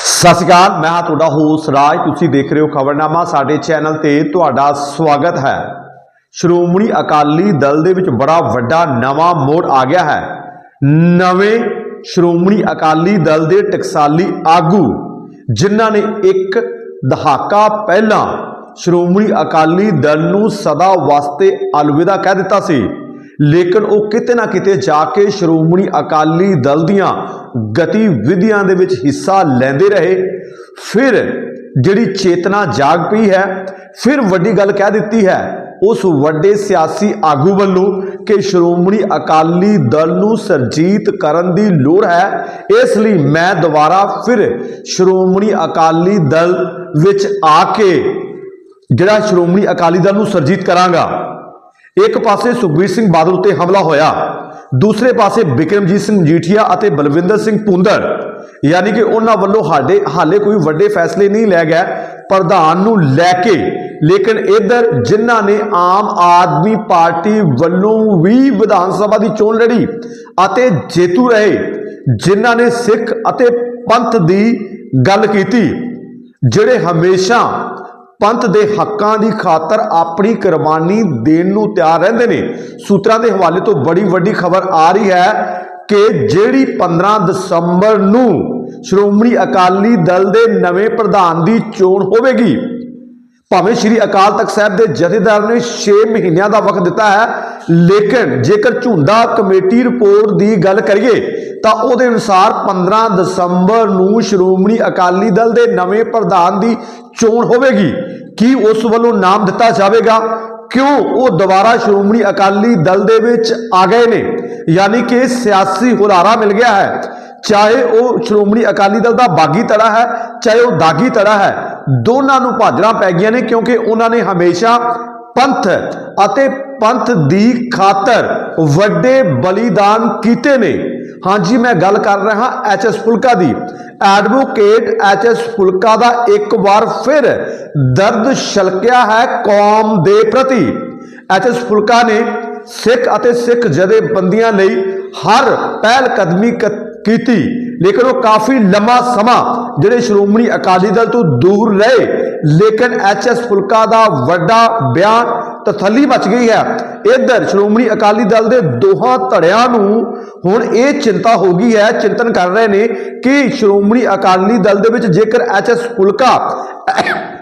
ਸਤਿ ਸ਼੍ਰੀ ਅਕਾਲ, ਮੈਂ ਹਾਂ ਤੁਹਾਡਾ ਹੋਸਟ ਰਾਜ, ਤੁਸੀਂ ਦੇਖ ਰਹੇ ਹੋ ਖਬਰਨਾਮਾ, ਸਾਡੇ ਚੈਨਲ ਤੇ ਤੁਹਾਡਾ ਸਵਾਗਤ ਹੈ। ਸ਼੍ਰੋਮਣੀ ਅਕਾਲੀ ਦਲ ਦੇ ਵਿੱਚ ਬੜਾ ਵੱਡਾ ਨਵਾਂ ਮੋੜ ਆ ਗਿਆ ਹੈ। ਨਵੇਂ ਸ਼੍ਰੋਮਣੀ ਅਕਾਲੀ ਦਲ ਦੇ ਟਕਸਾਲੀ ਆਗੂ, ਜਿਨ੍ਹਾਂ ਨੇ ਇੱਕ ਦਹਾਕਾ ਪਹਿਲਾਂ ਸ਼੍ਰੋਮਣੀ ਅਕਾਲੀ ਦਲ ਨੂੰ ਸਦਾ ਵਾਸਤੇ ਅਲਵਿਦਾ ਕਹਿ ਦਿੱਤਾ ਸੀ। ਲੇਕਿਨ ਉਹ ਕਿਤੇ ਨਾ ਕਿਤੇ ਜਾ ਕੇ ਸ਼੍ਰੋਮਣੀ ਅਕਾਲੀ ਦਲ ਦੀਆਂ ਗਤੀਵਿਧੀਆਂ ਦੇ ਵਿੱਚ ਹਿੱਸਾ ਲੈਂਦੇ ਰਹੇ, ਫਿਰ ਜਿਹੜੀ ਚੇਤਨਾ ਜਾਗ ਪਈ ਹੈ, ਫਿਰ ਵੱਡੀ ਗੱਲ ਕਹਿ ਦਿੱਤੀ ਹੈ, ਉਸ ਵੱਡੇ ਸਿਆਸੀ ਆਗੂ ਵੱਲੋਂ ਕਿ ਸ਼੍ਰੋਮਣੀ ਅਕਾਲੀ ਦਲ ਨੂੰ ਸਰਜੀਤ ਕਰਨ ਦੀ ਲੋੜ ਹੈ, ਇਸ ਲਈ ਮੈਂ ਦੁਬਾਰਾ ਫਿਰ ਸ਼੍ਰੋਮਣੀ ਅਕਾਲੀ ਦਲ ਵਿੱਚ ਆ ਕੇ ਜਿਹੜਾ ਸ਼੍ਰੋਮਣੀ ਅਕਾਲੀ ਦਲ ਨੂੰ ਸਰਜੀਤ ਕਰਾਂਗਾ। ਇੱਕ ਪਾਸੇ ਸੁਖਬੀਰ ਸਿੰਘ ਬਾਦਲ ਉੱਤੇ ਹਮਲਾ ਹੋਇਆ। ਦੂਸਰੇ ਪਾਸੇ ਬਿਕਰਮਜੀਤ ਸਿੰਘ ਮਜੀਠੀਆ ਅਤੇ ਬਲਵਿੰਦਰ ਸਿੰਘ ਪੁੰਦਰ, ਯਾਨੀ ਕਿ ਉਹਨਾਂ ਵੱਲੋਂ ਸਾਡੇ ਹਾਲੇ ਕੋਈ ਵੱਡੇ ਫੈਸਲੇ ਨਹੀਂ ਲੈ ਗਏ ਪ੍ਰਧਾਨ ਨੂੰ ਲੈ ਕੇ। ਲੇਕਿਨ ਇਧਰ ਜਿਨ੍ਹਾਂ ਨੇ ਆਮ ਆਦਮੀ ਪਾਰਟੀ ਵੱਲੋਂ ਵੀ ਵਿਧਾਨ ਸਭਾ ਦੀ ਚੋਣ ਲੜੀ ਅਤੇ ਜੇਤੂ ਰਹੇ, ਜਿਨ੍ਹਾਂ ਨੇ ਸਿੱਖ ਅਤੇ ਪੰਥ ਦੀ ਗੱਲ ਕੀਤੀ, ਜਿਹੜੇ ਹਮੇਸ਼ਾ ਪੰਥ ਦੇ ਹੱਕਾਂ ਦੀ ਖਾਤਰ ਆਪਣੀ ਕੁਰਬਾਨੀ ਦੇਣ ਨੂੰ ਤਿਆਰ ਰਹਿੰਦੇ ਨੇ। ਸੂਤਰਾਂ ਦੇ ਹਵਾਲੇ ਤੋਂ ਬੜੀ ਵੱਡੀ ਖਬਰ ਆ ਰਹੀ ਹੈ ਕਿ ਜਿਹੜੀ 15 ਦਸੰਬਰ ਨੂੰ ਸ਼੍ਰੋਮਣੀ ਅਕਾਲੀ ਦਲ ਦੇ ਨਵੇਂ ਪ੍ਰਧਾਨ ਦੀ ਚੋਣ ਹੋਵੇਗੀ, ਭਾਵੇਂ ਸ਼੍ਰੀ ਅਕਾਲ ਤਖਤ ਸਾਹਿਬ ਦੇ ਜਥੇਦਾਰ ਨੇ 6 ਮਹੀਨਿਆਂ ਦਾ ਵਕਤ ਦਿੱਤਾ ਹੈ ਲੇਕਿਨ ਜੇਕਰ ਝੁੰਡਾ ਕਮੇਟੀ ਰਿਪੋਰਟ ਦੀ ਗੱਲ ਕਰੀਏ, ਤਾਂ ਉਹਦੇ ਅਨੁਸਾਰ 15 ਦਸੰਬਰ ਨੂੰ ਸ਼੍ਰੋਮਣੀ ਅਕਾਲੀ ਦਲ ਦੇ ਨਵੇਂ ਪ੍ਰਧਾਨ ਦੀ ਚੋਣ ਹੋਵੇਗੀ। ਕੀ ਉਸ ਵੱਲੋਂ ਨਾਮ ਦਿੱਤਾ ਜਾਵੇਗਾ? ਕਿਉਂ ਉਹ ਦੁਬਾਰਾ ਸ਼੍ਰੋਮਣੀ ਅਕਾਲੀ ਦਲ ਦੇ ਵਿੱਚ ਆ ਗਏ ਨੇ? ਯਾਨੀ ਕਿ ਸਿਆਸੀ ਹੁਲਾਰਾ ਮਿਲ ਗਿਆ ਹੈ। ਚਾਹੇ ਉਹ ਸ਼੍ਰੋਮਣੀ ਅਕਾਲੀ ਦਲ ਦਾ ਬਾਗੀ ਧੜਾ ਹੈ, ਚਾਹੇ ਉਹ ਦਾਗੀ ਤੜਾ ਹੈ, ਦੋਨਾਂ ਨੂੰ ਭਾਜੜਾਂ ਪੈ ਗਈਆਂ ਨੇ ਕਿਉਂਕਿ ਉਹਨਾਂ ਨੇ ਹਮੇਸ਼ਾ ਪੰਥ ਅਤੇ ਪੰਥ ਦੀ ਖਾਤਰ ਵੱਡੇ ਬਲੀਦਾਨ ਕੀਤੇ ਨੇ। ਹਾਂਜੀ ਮੈਂ ਗੱਲ ਕਰ ਰਿਹਾ ਐਚ ਐਸ ਫੁਲਕਾ ਦੀ। ਐਡਵੋਕੇਟ ਐਚ ਐਸ ਫੁਲਕਾ ਦਾ ਇੱਕ ਵਾਰ ਫਿਰ ਦਰਦ ਛਲਕਿਆ ਹੈ ਕੌਮ ਦੇ ਪ੍ਰਤੀ। ਐਚ ਐਸ ਫੁਲਕਾ ਨੇ ਸਿੱਖ ਅਤੇ ਸਿੱਖ ਜਥੇਬੰਦੀਆਂ ਲਈ ਹਰ ਪਹਿਲ ਕਦਮੀ ਕੀਤੀ। ਲੇਕਿਨ ਉਹ ਕਾਫੀ ਲੰਮਾ ਸਮਾਂ ਜਿਹੜੇ ਸ਼੍ਰੋਮਣੀ ਅਕਾਲੀ ਦਲ ਤੋਂ ਦੂਰ ਰਹੇ। ਲੇਕਿਨ ਐਚ ਐਸ ਫੁਲਕਾ ਦਾ ਵੱਡਾ ਬਿਆਨ ਤਸੱਲੀ ਮਚ ਗਈ ਹੈ। ਇਧਰ ਸ਼੍ਰੋਮਣੀ ਅਕਾਲੀ ਦਲ ਦੇ ਦੋਹਾਂ ਧੜਿਆਂ ਨੂੰ ਹੁਣ ਇਹ ਚਿੰਤਾ ਹੋ ਗਈ ਹੈ, ਚਿੰਤਨ ਕਰ ਰਹੇ ਨੇ ਕਿ ਸ਼੍ਰੋਮਣੀ ਅਕਾਲੀ ਦਲ ਦੇ ਵਿੱਚ ਜੇਕਰ H S Phoolka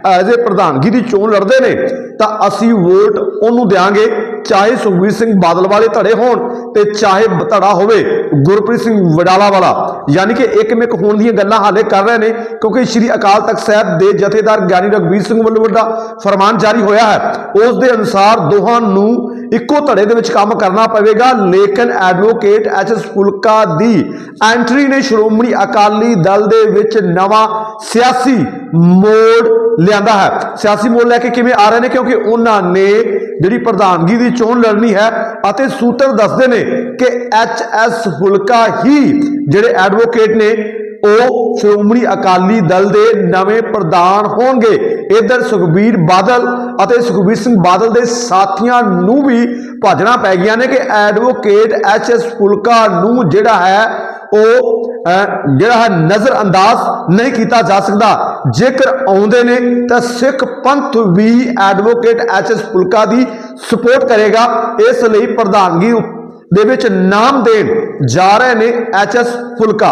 as a ਪ੍ਰਧਾਨਗੀ ਦੀ ਚੋਣ ਲੜਦੇ ਨੇ, ਤਾਂ ਅਸੀਂ ਵੋਟ ਉਹਨੂੰ ਦੇਾਂਗੇ ਚਾਹੇ ਸੁਖਬੀਰ ਸਿੰਘ ਬਾਦਲ ਵਾਲੇ ਧੜੇ ਹੋਣ ਤੇ ਚਾਹੇ ਧੜਾ ਹੋਵੇ, ਗੁਰਪ੍ਰੀਤ ਸਿੰਘ ਵਡਾਲਾ ਵਾਲਾ, ਯਾਨੀ ਕਿ ਇੱਕ ਮਿਕ ਹੋਣ ਦੀਆਂ ਗੱਲਾਂ ਹਾਲੇ ਕਰ ਰਹੇ ਨੇ, ਕਿਉਂਕਿ ਸ੍ਰੀ ਅਕਾਲ ਤਖਤ ਸਾਹਿਬ ਦੇ ਜਥੇਦਾਰ ਗਿਆਨੀ ਰਘਵੀਰ ਸਿੰਘ ਵੱਲੋਂ ਵੱਡਾ ਫਰਮਾਨ ਜਾਰੀ ਹੋਇਆ ਹੈ। ਉਸ ਦੇ ਅਨੁਸਾਰ ਦੋਹਾਂ ਨੂੰ ਇੱਕੋ ਧੜੇ ਦੇ ਵਿੱਚ ਕੰਮ ਕਰਨਾ ਪਵੇਗਾ। ਲੇਕਿਨ ਐਡਵੋਕੇਟ ਐਚ ਐਸ ਫੁਲਕਾ ਦੀ ਐਂਟਰੀ ਨੇ ਸ਼੍ਰੋਮਣੀ ਅਕਾਲੀ ਦਲ ਦੇ ਵਿੱਚ ਨਵਾਂ ਸਿਆਸੀ ਮੋੜ ਲਿਆਂਦਾ ਹੈ। ਸਿਆਸੀ ਮੋੜ ਲੈ ਕੇ ਕਿਵੇਂ ਆ ਰਹੇ ਨੇ? ਕਿਉਂਕਿ ਉਹਨਾਂ ਨੇ ਜਿਹੜੀ ਪ੍ਰਧਾਨਗੀ ਦੀ ਚੋਣ ਲੜਨੀ ਹੈ ਅਤੇ ਸੂਤਰ ਦੱਸਦੇ ਨੇ ਕਿ ਐਚ ਐਸ ਫੁਲਕਾ ਹੀ ਜਿਹੜੇ ਐਡਵੋਕੇਟ ਨੇ ਉਹ ਸ਼੍ਰੋਮਣੀ ਅਕਾਲੀ ਦਲ ਦੇ ਨਵੇਂ ਪ੍ਰਧਾਨ ਹੋਣਗੇ। ਇਧਰ ਸੁਖਬੀਰ ਬਾਦਲ ਅਤੇ ਸੁਖਬੀਰ ਸਿੰਘ ਬਾਦਲ ਦੇ ਸਾਥੀਆਂ ਨੂੰ ਵੀ ਭਾਜਣਾ ਪੈ ਗਈਆਂ ਨੇ ਕਿ ਐਡਵੋਕੇਟ ਐਚ ਐਸ ਫੁਲਕਾ ਨੂੰ ਜਿਹੜਾ ਹੈ ਉਹ ਜਿਹੜਾ ਹੈ ਨਜ਼ਰ ਅੰਦਾਜ਼ ਨਹੀਂ ਕੀਤਾ ਜਾ ਸਕਦਾ। ਜੇਕਰ ਆਉਂਦੇ ਨੇ ਤਾਂ ਸਿੱਖ ਪੰਥ ਵੀ ਐਡਵੋਕੇਟ ਐਚ ਐਸ ਫੁਲਕਾ ਦੀ ਸਪੋਰਟ ਕਰੇਗਾ। ਇਸ ਲਈ ਪ੍ਰਧਾਨਗੀ ਦੇ ਵਿੱਚ ਨਾਮ ਦੇਣ ਜਾ ਰਹੇ ਨੇ ਐਚ ਐਸ ਫੁਲਕਾ।